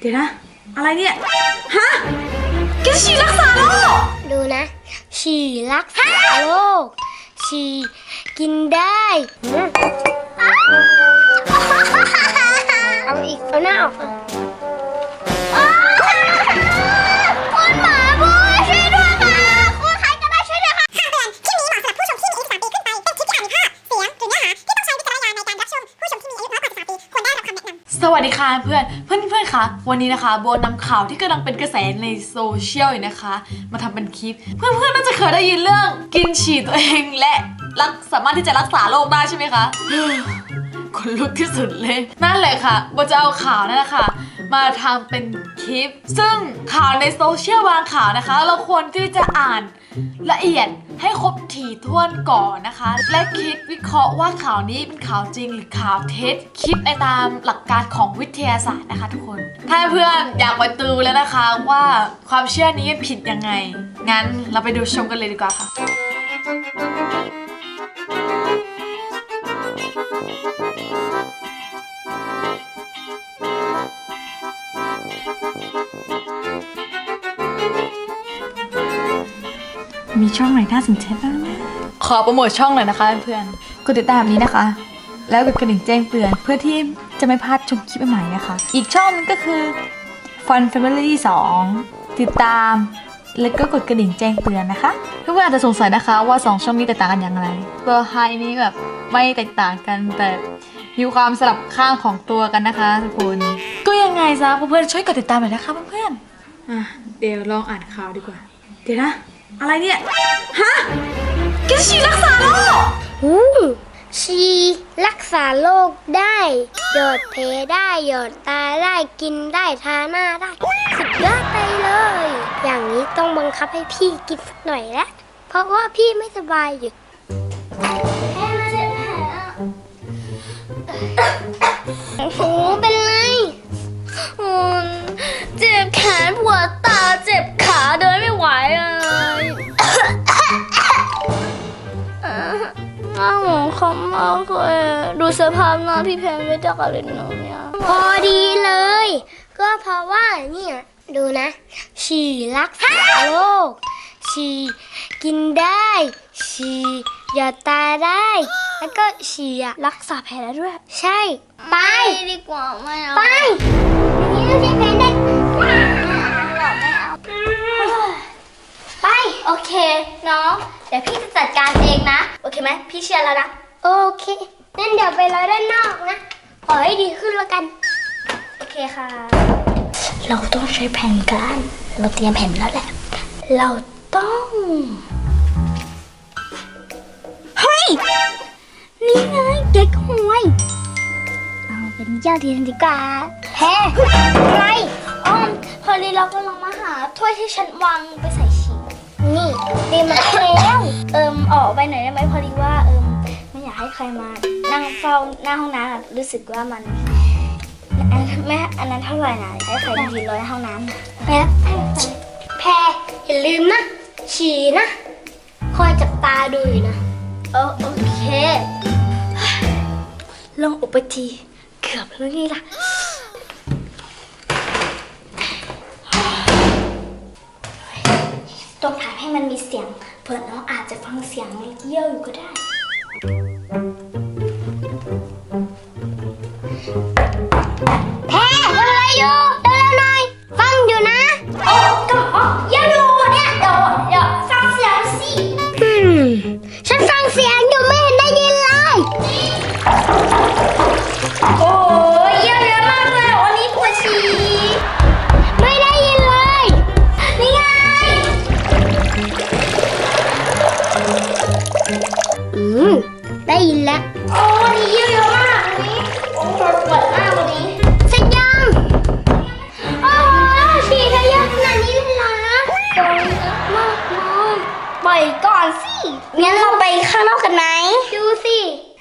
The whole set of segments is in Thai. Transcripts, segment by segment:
เดี๋ยวนะ อะไรเนี่ย ฮะแกจะฉีดรักษาโรคดูนะ ฉี่รักษาโรคฉี่กินได้อืมเอาอีกเอาหน้าออกมา วัสดีค่ะเพื่อนเพื่อนเพื่อนๆคะวันนี้นะคะโบนำข่าวที่กำลังเป็นกระแสในโซเชียลอยู่นะคะ มาทำเป็นคลิป เพื่อนเพื่อนๆน่าจะเคยได้ยินเรื่องกินฉี่ตัวเองและรักสามารถที่จะรักษาโรคได้ใช่ไหมคะคนลุกที่สุดเลย นั่นแหละค่ะโบจะเอาข่าวนั่นแหละค่ะมาทำเป็น คลิป ซึ่งข่าวในโซเชียลบางข่าวนะคะ เราควรที่จะอ่านละเอียดให้ครบถี่ถ้วนก่อนนะคะ และคิดวิเคราะห์ว่าข่าวนี้เป็นข่าวจริงหรือข่าวเท็จ คิดในตามหลักการของวิทยาศาสตร์นะคะทุกคน ถ้าเพื่อนอยากไปดูแล้วนะคะว่าความเชื่อนี้ผิดยังไง งั้นเราไปดูชมกันเลยดีกว่าค่ะ มีช่องไหนน่าสนใจบ้างนะ ขอโปรโมทช่องหน่อยนะคะเพื่อนๆกดติดตามนี้นะคะ แล้วกดกระดิ่งแจ้งเตือนเพื่อที่จะไม่พลาดชมคลิปใหม่ๆนะคะ อีกช่องนึงก็คือ Fun Family 2 ติดตาม แล้วก็กดกระดิ่งแจ้งเตือนนะคะเพื่อนๆอาจจะสงสัยนะคะว่า 2 ช่องนี้แตกต่างกันอย่างไรตัวไฮนี้แบบไม่แตกต่างกันแต่มีความสลับข้างของตัวกันนะคะทุกคน ก็ยังไงซะเพื่อนๆช่วยกดติดตามหน่อยนะคะเพื่อนๆอะเดี๋ยวลองอ่านข่าวดีกว่า เดี๋ยวนะ อะไรเนี่ย ฮะแกจะฉีดรักษาโรคหูฉี่รักษาโรคได้ หยอดเพได้ หยอดตาได้กินได้ทาหน้าได้ สุดยอดไปเลย อย่างนี้ต้องบังคับให้พี่กินสักหน่อยแล้วเพราะว่าพี่ไม่สบายอยู่แค่มาเจ็บแผลาหมอมากเลยดูสภาพหน้าพี่แพนไม่จากอะไรหนูเนี่ยพอดีเลย ก็เพราะว่าเนี่ยดูนะ ฉี่รักษาโรคฉี่กินได้ ฉี่หยอดตาได้ แล้วก็ฉี่อะรักษาแผลได้ด้วย ใช่ ไปไดีกว่าไม่เอาไปอย่างนี้เราใช้แผลได้ไป โอเค น้อง เดี๋ยวพี่จะจัดการเองนะ โอเคไหมพี่เชื่อแล้วนะ โอเคงั้นเดี๋ยวไปรอด้านนอกนะ ขอให้ดีขึ้นแล้วกัน โอเคค่ะ เราต้องใช้แผนกันเราเตรียมแผนแล้วแหละ เราต้อง เฮ้ย นี่ไงเก๊กฮวย เอาเป็นเจ้าทีนดีกว่าแพ้อะไรอ๋อพอดีเรากำลังมาหาถ้วยที่ฉันวางไปใส่ฉี่นี่ดีมาแล้ว เอิมออกไปหน่อยได้ไหมพอดีว่าเอิมไม่อยาก ให้ใครมานั่งเฝ้าหน้าห้องน้ำอะรู้สึกว่ามันอันแม่อันนั้นเท่าไหร่นะให้ใครยืนรอในห้องน้ำแพ้แพ้อย่าลืมนะฉี่นะ คอยจับตาดูอยู่นะโอโอเคลงอุปทีเกือบแล้วนี่ล่ะต้องถ่ายให้มันมีเสียงเผื่อน้องอาจจะฟังเสียงเยี่ยวอยู่ก็ได้ แ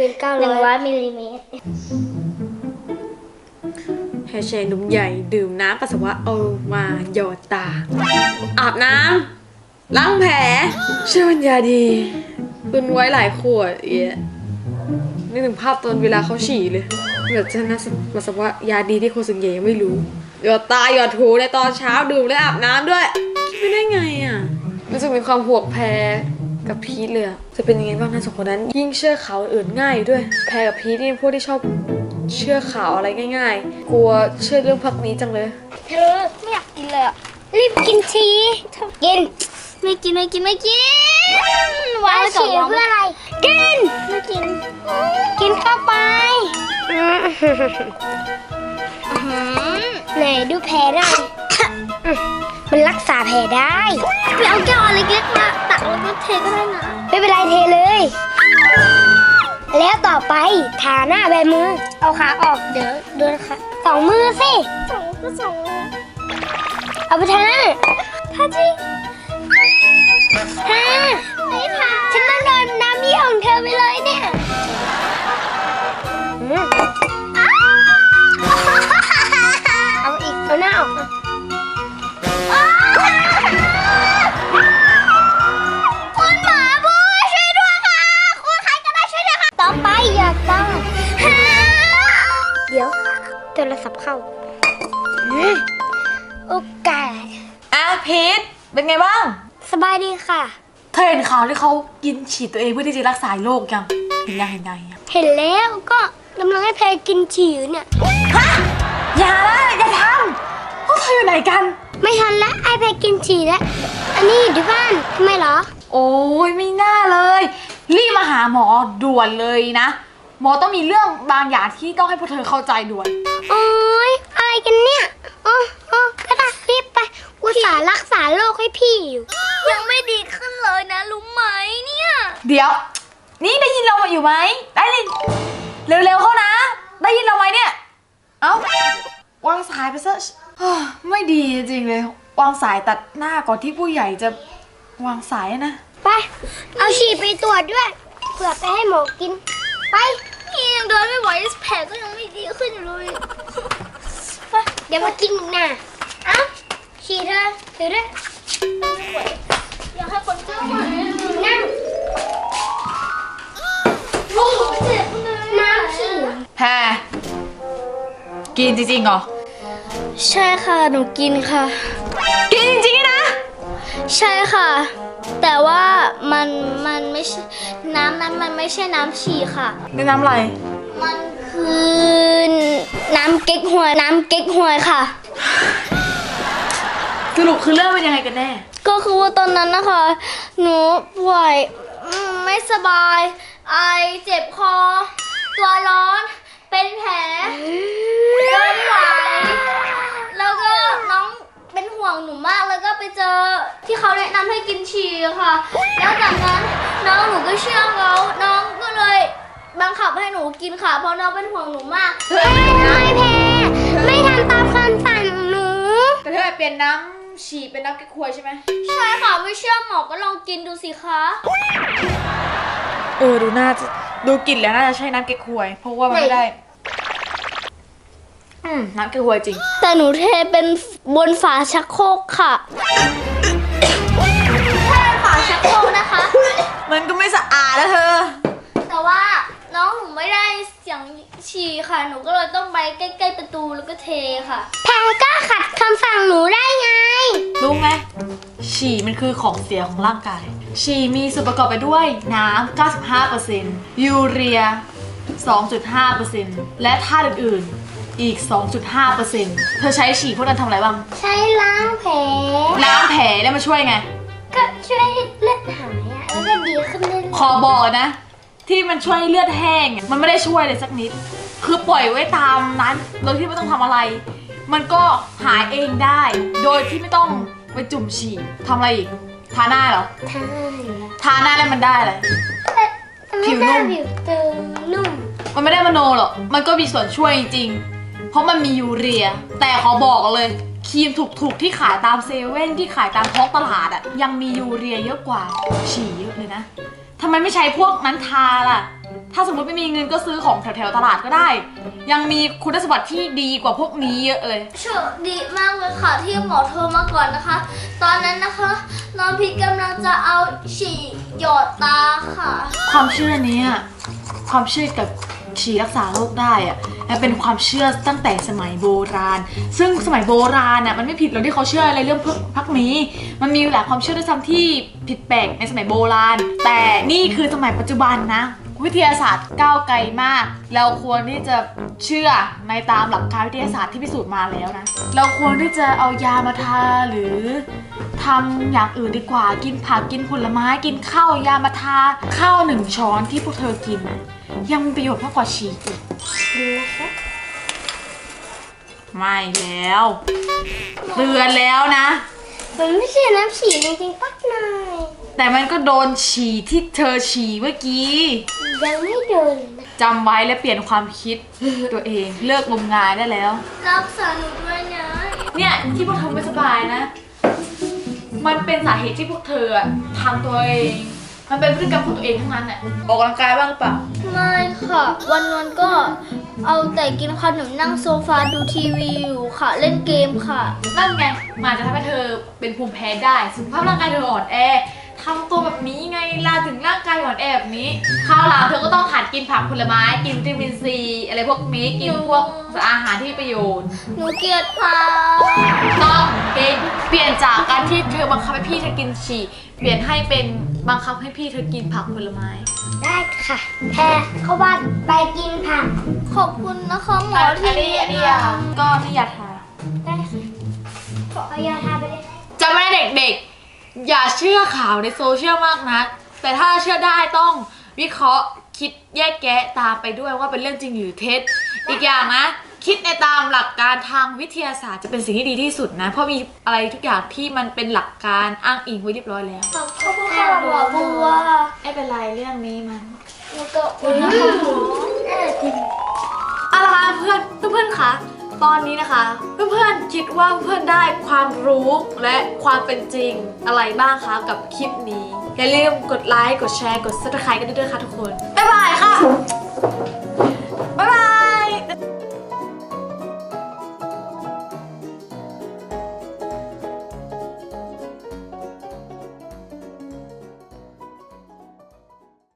กินเก้าหนึ่งร้ร้ออยยมิลลิเมตรแฮชแท็กหนุ่มใหญ่ดื่มน้ำปัสสาวะเอามาหยอดตา อาบน้ำล้างแผลเชื่อมันยาดีตุนไว้หลายขวดเอี้ยนึกถึงภาพตอนเวลาเขาฉี่เลยแบบจะน่าปัสสาวะยาดีที่คนส่วนใหญ่ยังไม่รู้ หยดตาหยดหูในตอนเช้าดื่มและอาบน้ำด้วยคิดไม่ได้ไงอะ รู้สึกมีความห่วงแพร กับพีทเลยจะเป็นยังไงบ้างนะสองคนนั้น ยิ่งเชื่อข่าวอื่นง่ายด้วย แพรกับพีทนี่พวกที่ชอบเชื่อข่าวอะไรง่าย ๆ กลัวเชื่อเรื่องพักนี้จังเลยเธอไม่อยากกินเลยอะรีบกินทีกิน ไม่กินไม่กินไม่กินวางแล้วไว้ก่อนฉี่เพื่ออะไร กินไม่กิน กินเข้าไปไหนดูแผลหน่อยมันรักษาแผลได้ไปเอาแก้วอันเล็กๆมา ตักแล้วก็เทก็ได้นะ ไม่เป็นไรเทเลย แล้วต่อไปทาหน้าแบมือ เอาขาออกเดี๋ยวดูนะคะสองมือสิสองก็สองเอาไปทาทาจริง รศัพท์เข้าอืมโอกาสอ้าวพีทเป็นไงบ้าง สบายดีค่ะ เธอเห็นข่าวที่เขากินฉีดตัวเองเพื่อที่จะรักษาโรคยังเห็นยังเห็นยังยังเห็นแล้วก็กำลังให้แพรกินฉี่อยู่เนี่ยอย่านะอย่าทำพวกเธออยู่ไหนกัน ไม่ทันแล้วไอแพรกินฉี่แล้วอันนี้อยู่ที่บ้านทำไมเหรอ โอ้ยไม่น่าเลย รีบมาหาหมอด่วนเลยนะ หมอต้องมีเรื่องบางอย่างที่ต้องให้พวกเธอเข้าใจด่วน โอ๊ยอะไรกันเนี่ยโอ้โอ้ก็ได้รีบไปอุตส่าห์รักษาโรคให้พี่อยู่ ยังไม่ดีขึ้นเลยนะรู้ไหมเนี่ย เดี๋ยว นี่ได้ยินเราอยู่ไหม ได้ยินเร็วๆเข้านะ ได้ยินเราไหมเนี่ย เอ้าวางสายไปซะเฮ้อไม่ดีจริงๆเลย วางสายตัดหน้าก่อนที่ผู้ใหญ่จะวางสายนะ ไป เอาฉี่ไปตรวจด้วยเผื่อไปให้หมอกิน ไปนี่ ยังเดินไม่ไหวแผลก็ยังไม่ดีขึ้นอยู่เลยไปเดี๋ยวมากินอีกนะเอ้าฉี่เธอถือด้วยอยากให้คนช่วยหน่อยนั่งโอ้โหเจ็บเลยน้ำฉี่แพรกินจริงๆเหรอ ใช่ค่ะ หนูกินค่ะ กินจริงๆนะ ใช่ค่ะ แต่ว่ามันมันไม่ใช่น้ำนั้นมันไม่ใช่น้ำฉี่ค่ะ ในน้ำอะไร มันคือน้ำเก๊กฮวยน้ำเก๊กฮวยค่ะ สรุปคือเรื่องเป็นยังไงกันแน่ ก็คือว่าตอนนั้นนะคะ หนูป่วยอืมไม่สบาย ไอเจ็บคอ ตัวร้อน เป็นแผลเดินไม่ไหวแล้วก็น้องเป็นห่วงหนูมากแล้วก็ไปเจอที่เขาแนะนำให้กินฉี่ค่ะ แล้วจากนั้นน้องหนูก็เชื่อเขาน้องก็เลย บังคับให้หนูกินค่ะ เพราะน้องเป็นห่วงหนูมากเฮ้ยทำไมแพรไม่ทำตามคำสั่งหนูแต่เธอเปลี่ยนน้ำฉี่เป็นน้ำแก้ควยใช่ไหมใช่ค่ะไม่เชื่อหมอก็ลองกินดูสิคะเออดูน่าจะดูกลิ่นแล้วน่าจะใช่น้ำแก้ควย เพราะว่ามันไม่ได้ อืมน้ำแก้ควยจริง แต่หนูเทเป็นบนฝาชักโครกค่ะ ไม่ได้เสียงฉี่ค่ะ หนูก็เลยต้องไปใกล้ ๆ ประตูแล้วก็เทค่ะ แพรก็ขัดคำสั่งหนูได้ไง รู้ไหมฉี่มันคือของเสียของร่างกาย ฉี่มีส่วนประกอบไปด้วยน้ำ 95%ยูเรีย 2.5%และธาตุอื่นๆ อีก 2.5%เธอใช้ฉี่พวกนั้นทำอะไรบ้าง ใช้ล้างแผลล้างแผลแล้วมาช่วยไง ก็ช่วยให้เลือดหายอะแล้วก็ดีขึ้นเรื่อยขอบอกนะ ที่มันช่วยให้เลือดแห้งอะมันไม่ได้ช่วยเลยสักนิด คือปล่อยไว้ตามนั้นโดยที่ไม่ต้องทำอะไร มันก็หายเองได้ โดยที่ไม่ต้องไปจุ่มฉี่ทำอะไรอีกทาหน้าเหรอๆใช่ทาหน้าแล้วมันได้อะไรทำให้หน้าผิวตึงนุ่ม มันไม่ได้มโนหรอกมันก็มีส่วนช่วยจริงๆ เพราะมันมียูเรีย แต่ขอบอกเลยครีมถูกๆที่ขายตามเซเว่นที่ขายตามท้องตลาดอะยังมียูเรียเยอะกว่าฉี่เยอะเลยนะ ทำไมไม่ใช้พวกนั้นทาล่ะ ถ้าสมมติไม่มีเงินก็ซื้อของแถวๆตลาดก็ได้ ยังมีคุณสมบัติที่ดีกว่าพวกนี้เยอะเลย โชคดีมากเลยค่ะที่หมอโทรมาก่อนนะคะ ตอนนั้นนะคะน้องพีกำลังจะเอาฉี่หยอดตาค่ะ ความเชื่อเนี้ยความเชื่อกับ ฉี่รักษาโรคได้อะและเป็นความเชื่อตั้งแต่สมัยโบราณ ซึ่งสมัยโบราณน่ะมันไม่ผิดหรอกที่เขาเชื่ออะไรเรื่องพวกพักนี้ มันมีหลายความเชื่อด้วยซ้ำที่ผิดแปลกในสมัยโบราณ แต่นี่คือสมัยปัจจุบันนะ วิทยาศาสตร์ก้าวไกลมาก เราควรที่จะเชื่อในตามหลักการวิทยาศาสตร์ที่พิสูจน์มาแล้วนะ เราควรที่จะเอายามาทาหรือทำอย่างอื่นดีกว่า กินผักกินผลไม้กินข้าวยามาทาข้าวหนึ่งช้อนที่พวกเธอกินนะ ยังมีประโยชน์มากกว่าฉี่อีกดูนะคะไม่แล้วเตือนแล้วนะ มันไม่ใช่น้ำฉี่จริงๆปักนายแต่มันก็โดนฉี่ที่เธอฉี่เมื่อกี้ยังไม่เดินนะจำไว้และเปลี่ยนความคิดตัวเองเลิกงมงายได้แล้ว รักษาหนูด้วยนะเนี่ยที่พวกเธอไม่สบายนะ มันเป็นสาเหตุที่พวกเธออะทำตัวเอง มันเป็นพฤติกรรมของตัวเองทั้งนั้นแหละออกกำลังกายบ้างหรือเปล่าไม่ค่ะ วันวันๆก็เอาแต่กินขนมนั่งโซฟาดูทีวีอยู่ค่ะ เล่นเกมค่ะ นั่นไงมันอาจจะทำให้เธอเป็นภูมิแพ้ได้ สุขภาพร่างกายเธออ่อนแอทำตัวแบบนี้ไงลาถึงร่างกายอ่อนแอแบบนี้คราวหลังเธอก็ต้องหัดกินผักผลไม้กินวิตามินซีอะไรพวกนี้กินพวกอาหารที่มีประโยชน์ หนูเกลียดผักต้องกินเปลี่ยนจากการที่เธอบังคับให้พี่เธอกินฉี่เปลี่ยนให้เป็น บังคับให้พี่เธอกินผักผลไม้ ได้ค่ะ แพรเข้าบ้านไปกินผัก ขอบคุณนะคะหมออันที่นี้อันนี้ยาก็ที่ยาทาได้ค่ะขอเอายาทาไปเลยจำไว้นะเด็กๆ อย่าเชื่อข่าวในโซเชียลมากนะ แต่ถ้าเชื่อได้ต้องวิเคราะห์คิดแยกแยะตามไปด้วยว่าเป็นเรื่องจริงหรือเท็จ อีกอย่างนะ คิดในตามหลักการทางวิทยาศาสตร์จะเป็นสิ่งที่ดีที่สุดนะ เพราะมีอะไรทุกอย่างที่มันเป็นหลักการอ้างอิงไว้เรียบร้อยแล้วขอบคุณค่ะหมอบัวไม่เป็นไรเรื่องนี้มันแล้วก็คุณนะคะหมอเอาละค่ะเพื่อนเพื่อนๆคะตอนนี้นะคะ เพื่อนๆคิดว่าเพื่อนๆได้ความรู้และความเป็นจริงอะไรบ้างคะกับคลิปนี้อย่าลืมกดไลค์กดแชร์กด subscribe กันด้วยค่ะทุกคนบ๊ายบายค่ะ